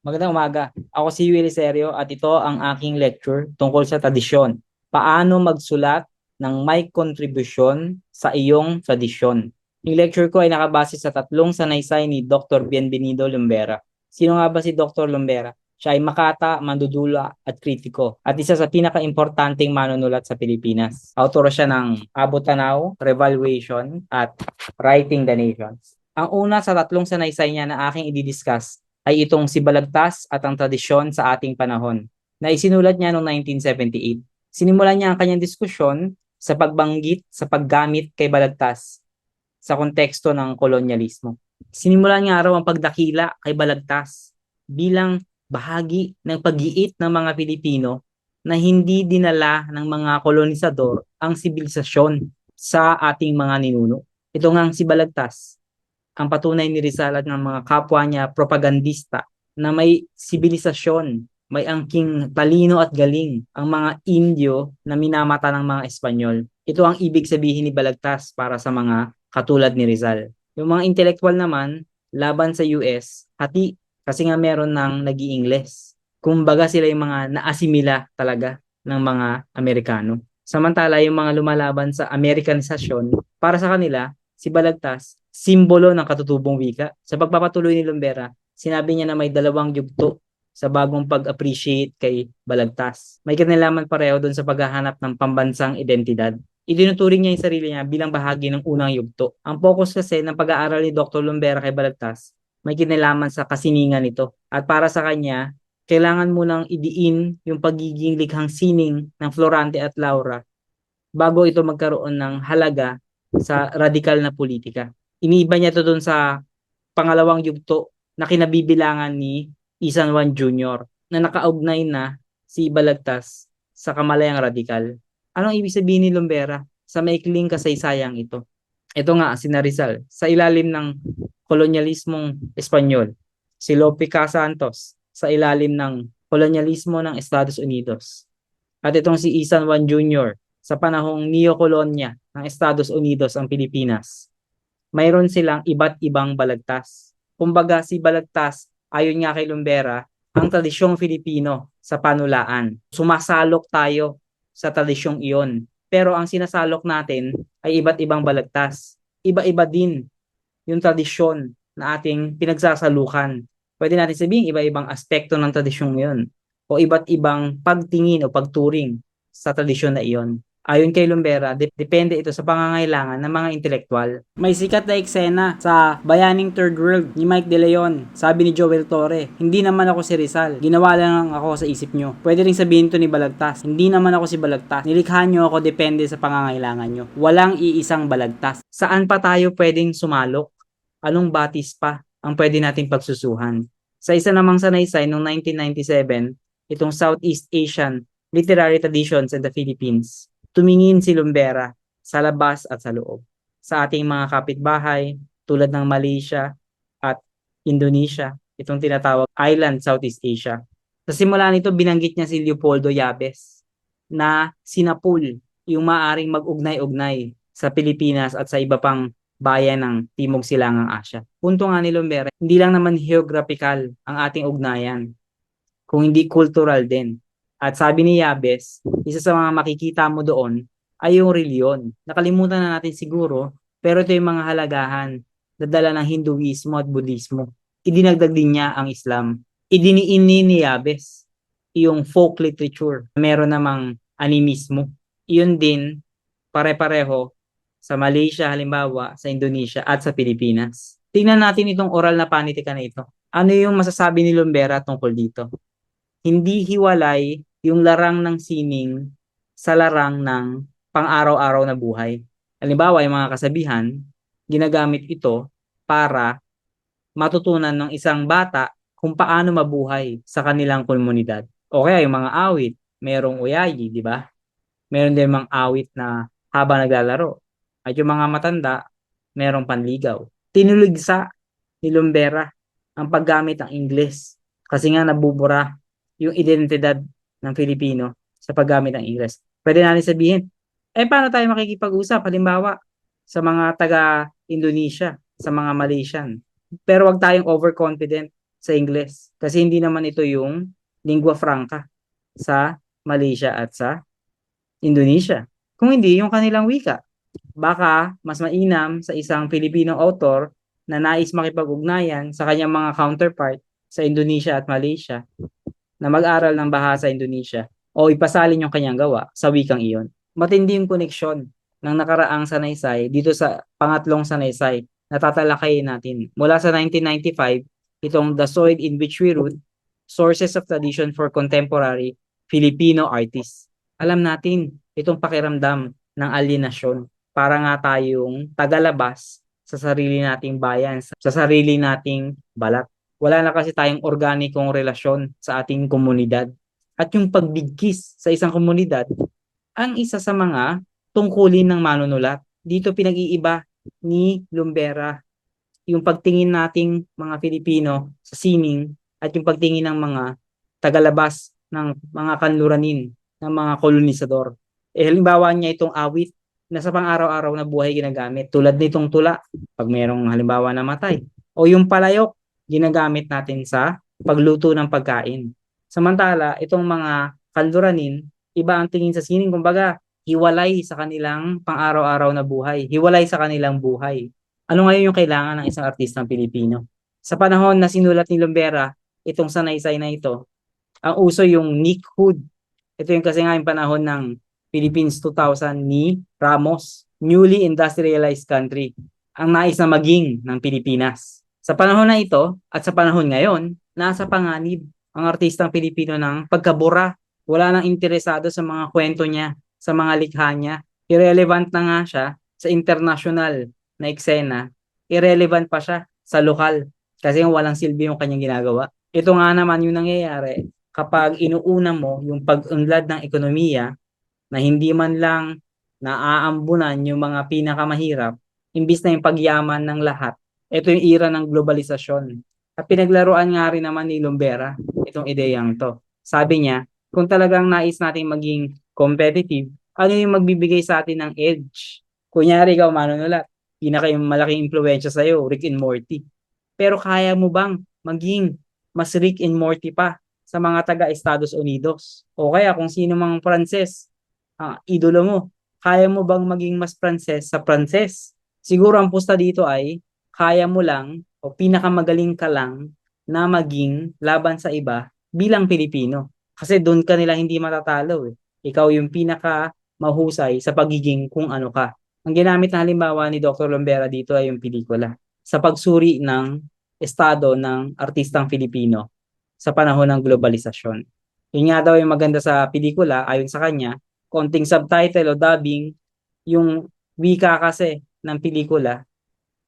Magandang umaga. Ako si Willie Serio at ito ang aking lecture tungkol sa tradisyon. Paano magsulat ng may kontribusyon sa iyong tradisyon. Yung lecture ko ay nakabase sa tatlong sanaysay ni Dr. Bienvenido Lumbera. Sino nga ba si Dr. Lumbera? Siya ay makata, mandudula at kritiko at isa sa pinaka-importanting manunulat sa Pilipinas. Autor siya ng Abot Tanaw, Revaluation at Writing the Nations. Ang una sa tatlong sanaysay niya na aking i-discuss ay itong si Balagtas at ang tradisyon sa ating panahon na isinulat niya noong 1978. Sinimulan niya ang kanyang diskusyon sa pagbanggit sa paggamit kay Balagtas sa konteksto ng kolonyalismo. Sinimulan niya raw ang pagdakila kay Balagtas bilang bahagi ng pag-iit ng mga Pilipino na hindi dinala ng mga kolonisador ang sibilisasyon sa ating mga ninuno. Ito nga si Balagtas ang patunay ni Rizal at ng mga kapwa niya propagandista na may sibilisasyon, may angking talino at galing ang mga Indio na minamata ng mga Espanyol. Ito ang ibig sabihin ni Balagtas para sa mga katulad ni Rizal. Yung mga intelektual naman, laban sa US, hati kasi nga meron ng nag ingles Kumbaga sila yung mga naasimila talaga ng mga Amerikano. Samantala, yung mga lumalaban sa Amerikanisasyon, para sa kanila, si Balagtas, simbolo ng katutubong wika. Sa pagpapatuloy ni Lumbera, sinabi niya na may dalawang yugto sa bagong pag-appreciate kay Balagtas. May kinalaman pareho doon sa paghahanap ng pambansang identidad. Itinuturing niya yung sarili niya bilang bahagi ng unang yugto. Ang focus kasi ng pag-aaral ni Dr. Lumbera kay Balagtas may kinalaman sa kasiningan nito. At para sa kanya, kailangan mo nang idiin yung pagiging likhang sining ng Florante at Laura bago ito magkaroon ng halaga sa radikal na politika iniiba niya to doon sa pangalawang yugto na kinabibilangan ni Isan Juan Jr. na nakaugnay na si Balagtas sa kamalayang radikal. Anong ibig sabihin ni Lumbera sa maikling kasaysayang ito? Ito nga, si Narizal, sa ilalim ng kolonyalismong Espanyol. Si Lope Santos, sa ilalim ng kolonyalismo ng Estados Unidos. At itong si Isan Juan Jr. sa panahong neokolonya ng Estados Unidos ang Pilipinas mayroon silang iba't ibang balagtas. Kumbaga si balagtas, ayon nga kay Lumbera, ang tradisyong Filipino sa panulaan. Sumasalok tayo sa tradisyong iyon. Pero ang sinasalok natin ay iba't ibang balagtas. Iba-iba din yung tradisyon na ating pinagsasalukan. Pwede natin sabihin iba-ibang aspekto ng tradisyong iyon o iba't ibang pagtingin o pagturing sa tradisyon na iyon. Ayon kay Lumbera, de- depende ito sa pangangailangan ng mga intelektual. May sikat na eksena sa Bayaning Third World ni Mike De Leon. Sabi ni Joel Torre, hindi naman ako si Rizal. Ginawa lang ako sa isip nyo. Pwede rin sabihin to ni Balagtas. Hindi naman ako si Balagtas. Nilikha nyo ako depende sa pangangailangan nyo. Walang iisang Balagtas. Saan pa tayo pwedeng sumalok? Anong batis pa ang pwede nating pagsusuhan? Sa isa namang sanaysay noong 1997, itong Southeast Asian Literary Traditions in the Philippines tumingin si Lumbera sa labas at sa loob. Sa ating mga kapitbahay tulad ng Malaysia at Indonesia, itong tinatawag Island Southeast Asia. Sa simula nito, binanggit niya si Leopoldo Yabes na sinapul yung maaring mag-ugnay-ugnay sa Pilipinas at sa iba pang bayan ng Timog Silangang Asya. Punto nga ni Lumbera, hindi lang naman geographical ang ating ugnayan, kung hindi cultural din. At sabi ni Yabes, isa sa mga makikita mo doon ay yung reliyon. Nakalimutan na natin siguro, pero ito yung mga halagahan na dala ng Hinduismo at Budismo. Idinagdag din niya ang Islam. Idiniin ni Yabes yung folk literature. Meron namang animismo. Iyon din, pare-pareho sa Malaysia halimbawa, sa Indonesia at sa Pilipinas. Tingnan natin itong oral na panitika na ito. Ano yung masasabi ni Lumbera tungkol dito? Hindi hiwalay yung larang ng sining sa larang ng pang-araw-araw na buhay. Halimbawa, yung mga kasabihan, ginagamit ito para matutunan ng isang bata kung paano mabuhay sa kanilang komunidad. O kaya yung mga awit, merong uyayi, di ba? Meron din mga awit na habang naglalaro. At yung mga matanda, merong panligaw. Tinuligsa ni Lumbera ang paggamit ng Ingles kasi nga nabubura yung identidad ng Filipino sa paggamit ng Ingles. Pwede natin sabihin, eh paano tayo makikipag-usap? Halimbawa, sa mga taga-Indonesia, sa mga Malaysian. Pero wag tayong overconfident. sa Ingles. Kasi hindi naman ito yung lingua franca sa Malaysia at sa Indonesia. Kung hindi, yung kanilang wika. Baka mas mainam sa isang Filipino author na nais makipag-ugnayan sa kanyang mga counterpart sa Indonesia at Malaysia na mag-aral ng bahasa Indonesia o ipasalin yung kanyang gawa sa wikang iyon. Matindi yung koneksyon ng nakaraang sanaysay dito sa pangatlong sanaysay na tatalakayin natin. Mula sa 1995, itong The Soil in which we root, Sources of Tradition for Contemporary Filipino Artists. Alam natin, itong pakiramdam ng alienasyon para nga tayong tagalabas sa sarili nating bayan, sa sarili nating balat. Wala na kasi tayong organikong relasyon sa ating komunidad. At yung pagbigkis sa isang komunidad, ang isa sa mga tungkulin ng manunulat. Dito pinag-iiba ni Lumbera yung pagtingin nating mga Pilipino sa sining at yung pagtingin ng mga tagalabas ng mga kanluranin ng mga kolonisador. Eh, halimbawa niya itong awit na sa pang-araw-araw na buhay ginagamit. Tulad nitong tula, pag mayroong halimbawa namatay. O yung palayok, ginagamit natin sa pagluto ng pagkain. Samantala, itong mga kanluranin, iba ang tingin sa sining. Kumbaga, hiwalay sa kanilang pang-araw-araw na buhay. Hiwalay sa kanilang buhay. Ano ngayon yung kailangan ng isang artistang Pilipino? Sa panahon na sinulat ni Lumbera, itong sanaysay na ito, ang uso yung Nick Hood. Ito yung kasi nga yung panahon ng Philippines 2000 ni Ramos, newly industrialized country, ang nais na maging ng Pilipinas. Sa panahon na ito at sa panahon ngayon, nasa panganib ang artistang Pilipino ng pagkabura. Wala nang interesado sa mga kwento niya, sa mga likha niya. Irrelevant na nga siya sa international na eksena. Irrelevant pa siya sa lokal kasi walang silbi yung kanyang ginagawa. Ito nga naman yung nangyayari kapag inuuna mo yung pag-unlad ng ekonomiya na hindi man lang naaambunan yung mga pinakamahirap, imbis na yung pagyaman ng lahat. Ito yung era ng globalisasyon. At pinaglaruan nga rin naman ni Lumbera itong ideyang to. Sabi niya, kung talagang nais nating maging competitive, ano yung magbibigay sa atin ng edge? Kunyari ikaw manunulat, pinaka yung malaking impluensya sa'yo, Rick and Morty. Pero kaya mo bang maging mas Rick and Morty pa sa mga taga Estados Unidos? O kaya kung sino mang Pranses, uh, idolo mo, kaya mo bang maging mas Pranses sa Pranses? Siguro ang pusta dito ay kaya mo lang o pinakamagaling ka lang na maging laban sa iba bilang Pilipino. Kasi doon ka nila hindi matatalo eh. Ikaw yung pinaka mahusay sa pagiging kung ano ka. Ang ginamit na halimbawa ni Dr. Lombera dito ay yung pelikula sa pagsuri ng estado ng artistang Filipino sa panahon ng globalisasyon. Yun nga daw yung maganda sa pelikula, ayon sa kanya, konting subtitle o dubbing, yung wika kasi ng pelikula,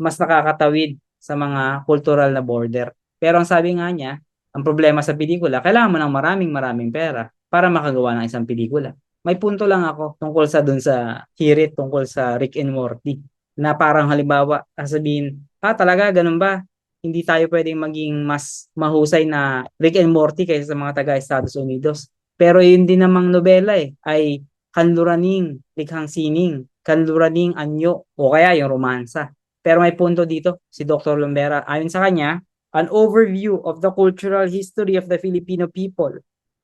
mas nakakatawid sa mga cultural na border. Pero ang sabi nga niya, ang problema sa pelikula, kailangan mo ng maraming maraming pera para makagawa ng isang pelikula. May punto lang ako tungkol sa dun sa hirit, tungkol sa Rick and Morty, na parang halimbawa, sasabihin, ah talaga, ganun ba? Hindi tayo pwedeng maging mas mahusay na Rick and Morty kaysa sa mga taga Estados Unidos. Pero yun din namang nobela eh, ay kanluraning, likhang sining, kanluraning anyo, o kaya yung romansa. Pero may punto dito si Dr. Lumbera. Ayon sa kanya, an overview of the cultural history of the Filipino people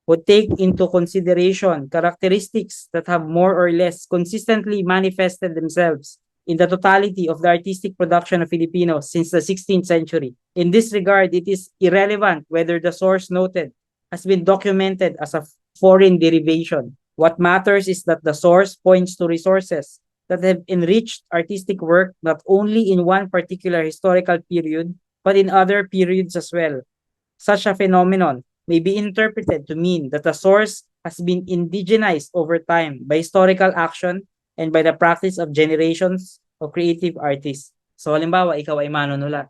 would take into consideration characteristics that have more or less consistently manifested themselves in the totality of the artistic production of Filipinos since the 16th century. In this regard, it is irrelevant whether the source noted has been documented as a foreign derivation. What matters is that the source points to resources that have enriched artistic work not only in one particular historical period, but in other periods as well. Such a phenomenon may be interpreted to mean that the source has been indigenized over time by historical action and by the practice of generations of creative artists. So halimbawa, ikaw ay manunulat.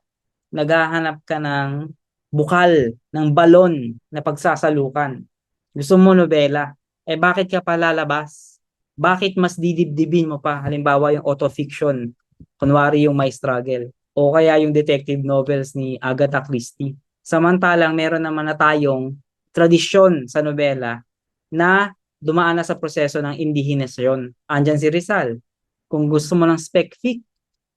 Naghahanap ka ng bukal, ng balon na pagsasalukan. Gusto mo nobela. Eh bakit ka pa lalabas? Bakit mas didibdibin mo pa? Halimbawa yung autofiction. Kunwari yung My Struggle. O kaya yung detective novels ni Agatha Christie. Samantalang meron naman na tayong tradisyon sa nobela na dumaan na sa proseso ng indigenasyon. Andyan si Rizal. Kung gusto mo ng spec fic,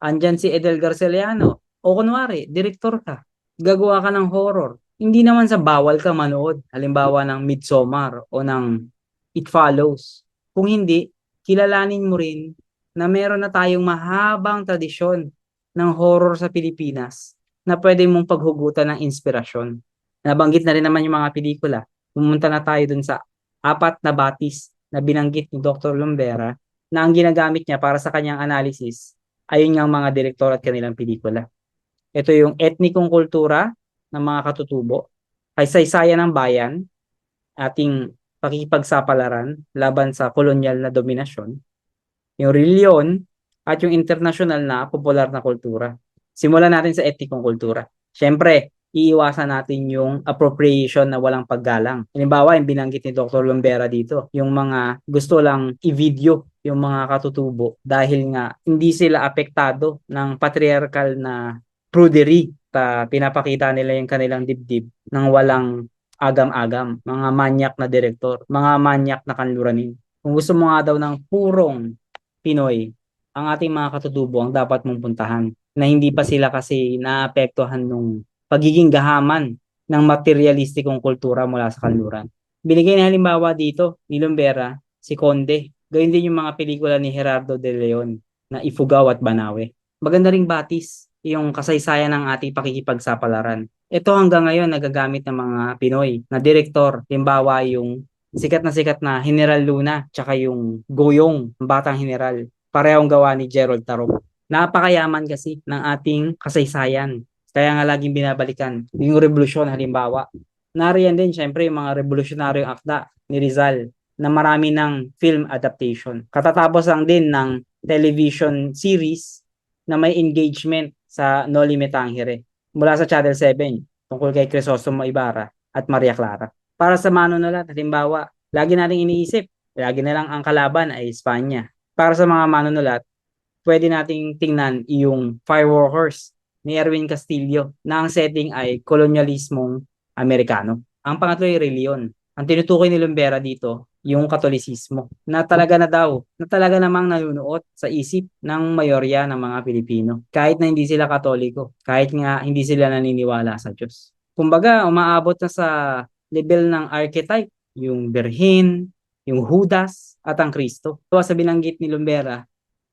andyan si Edel Garceliano. O kunwari, direktor ka. Gagawa ka ng horror. Hindi naman sa bawal ka manood, halimbawa ng Midsommar o ng It Follows. Kung hindi, kilalanin mo rin na meron na tayong mahabang tradisyon ng horror sa Pilipinas na pwede mong paghugutan ng inspirasyon. Nabanggit na rin naman yung mga pelikula. Pumunta na tayo dun sa apat na batis na binanggit ni Dr. Lumbera na ang ginagamit niya para sa kanyang analysis ay yung mga direktor at kanilang pelikula. Ito yung etnikong kultura ng mga katutubo, kaysaysayan ng bayan, ating pakikipagsapalaran laban sa kolonyal na dominasyon, yung reliyon, at yung international na popular na kultura. Simulan natin sa etnikong kultura. Siyempre, iiwasan natin yung appropriation na walang paggalang. Halimbawa, yung binanggit ni Dr. Lombera dito, yung mga gusto lang i-video yung mga katutubo dahil nga hindi sila apektado ng patriarchal na prudery ta pinapakita nila yung kanilang dibdib ng walang agam-agam, mga manyak na direktor, mga manyak na kanluranin. Kung gusto mo nga daw ng purong Pinoy, ang ating mga katutubo ang dapat mong puntahan na hindi pa sila kasi naapektuhan nung pagiging gahaman ng materialistikong kultura mula sa kanluran. Binigay na halimbawa dito ni Lumbera, si Conde. Gayun din yung mga pelikula ni Gerardo de Leon na Ifugao at Banawe. Maganda ring batis yung kasaysayan ng ating pakikipagsapalaran. Ito hanggang ngayon nagagamit ng mga Pinoy na direktor, halimbawa yung sikat na sikat na General Luna, tsaka yung Goyong, Batang General. Parehong gawa ni Gerald Tarok. Napakayaman kasi ng ating kasaysayan. Kaya nga laging binabalikan. Yung revolusyon halimbawa. Nariyan din syempre yung mga revolusyonaryong akda ni Rizal na marami ng film adaptation. Katatapos lang din ng television series na may engagement sa Noli Me Tangere mula sa Channel 7 tungkol kay Crisostomo Ibarra at Maria Clara. Para sa manunulat, halimbawa, lagi nating iniisip, lagi na lang ang kalaban ay Espanya. Para sa mga manunulat, pwede nating tingnan yung Fireworkers ni Erwin Castillo na ang setting ay kolonyalismong Amerikano. Ang pangatlo ay reliyon. Ang tinutukoy ni Lumbera dito yung katolisismo na talaga na daw, na talaga namang nanunuot sa isip ng mayorya ng mga Pilipino. Kahit na hindi sila katoliko, kahit nga hindi sila naniniwala sa Diyos. Kumbaga, umaabot na sa level ng archetype, yung Berhin, yung Judas, at ang Kristo. Sa binanggit ni Lumbera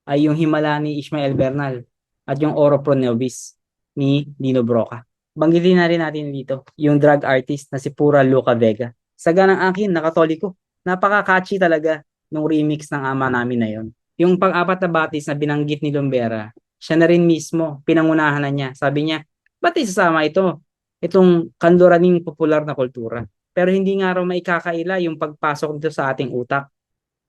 ay yung Himala ni Ishmael Bernal at yung Oro Pro Nobis ni Dino Broca. Banggitin na rin natin dito yung drug artist na si Pura Luca Vega. Saga ng akin, nakatoliko napaka-catchy talaga nung remix ng ama namin na yon. Yung pang-apat na batis na binanggit ni Lumbera, siya na rin mismo, pinangunahan na niya. Sabi niya, ba't isasama ito? Itong kanluraning popular na kultura. Pero hindi nga raw maikakaila yung pagpasok nito sa ating utak.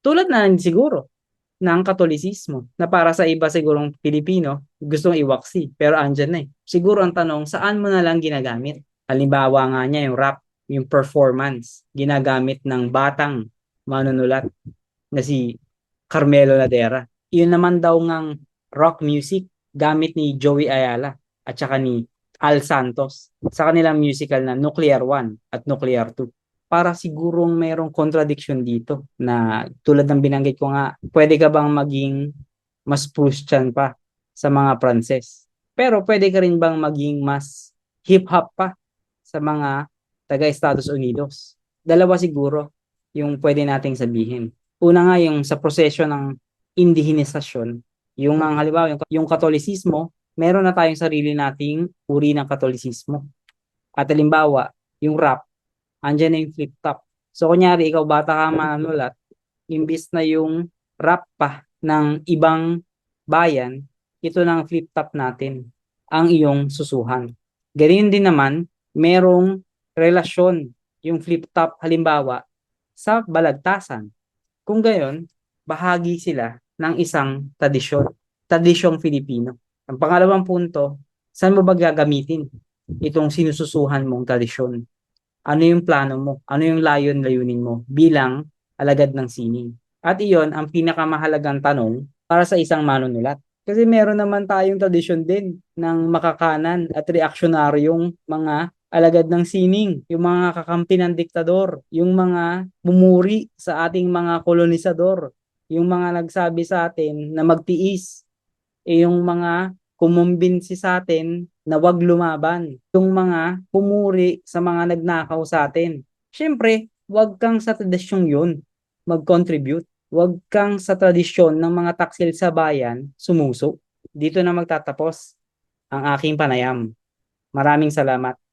Tulad na siguro ng katolisismo na para sa iba sigurong Pilipino gustong iwaksi pero andyan na eh. Siguro ang tanong saan mo na lang ginagamit? Halimbawa nga niya yung rap yung performance ginagamit ng batang manunulat na si Carmelo Ladera. Yun naman daw ngang rock music gamit ni Joey Ayala at saka ni Al Santos sa kanilang musical na Nuclear 1 at Nuclear 2. Para sigurong mayroong contradiction dito na tulad ng binanggit ko nga, pwede ka bang maging mas Prussian pa sa mga Pranses? Pero pwede ka rin bang maging mas hip-hop pa sa mga taga Estados Unidos. Dalawa siguro yung pwede nating sabihin. Una nga yung sa proseso ng indigenisasyon, yung ang halimbawa yung, yung katolisismo, meron na tayong sarili nating uri ng katolisismo. At halimbawa, yung rap, andyan na yung flip top. So kunyari, ikaw bata ka manulat, imbis na yung rap pa ng ibang bayan, ito ng flip top natin, ang iyong susuhan. Ganyan din naman, merong relasyon yung flip top halimbawa sa balagtasan. Kung gayon, bahagi sila ng isang tradisyon, tradisyong Filipino. Ang pangalawang punto, saan mo ba gagamitin itong sinususuhan mong tradisyon? Ano yung plano mo? Ano yung layon-layunin mo bilang alagad ng sining? At iyon ang pinakamahalagang tanong para sa isang manunulat. Kasi meron naman tayong tradisyon din ng makakanan at reaksyonaryong mga alagad ng sining, yung mga kakampi ng diktador, yung mga mumuri sa ating mga kolonisador, yung mga nagsabi sa atin na magtiis, eh yung mga kumumbinsi sa atin na wag lumaban. Yung mga pumuri sa mga nagnakaw sa atin. Siyempre, wag kang sa tradisyong yun mag-contribute. Wag kang sa tradisyon ng mga taksil sa bayan sumuso. Dito na magtatapos ang aking panayam. Maraming salamat.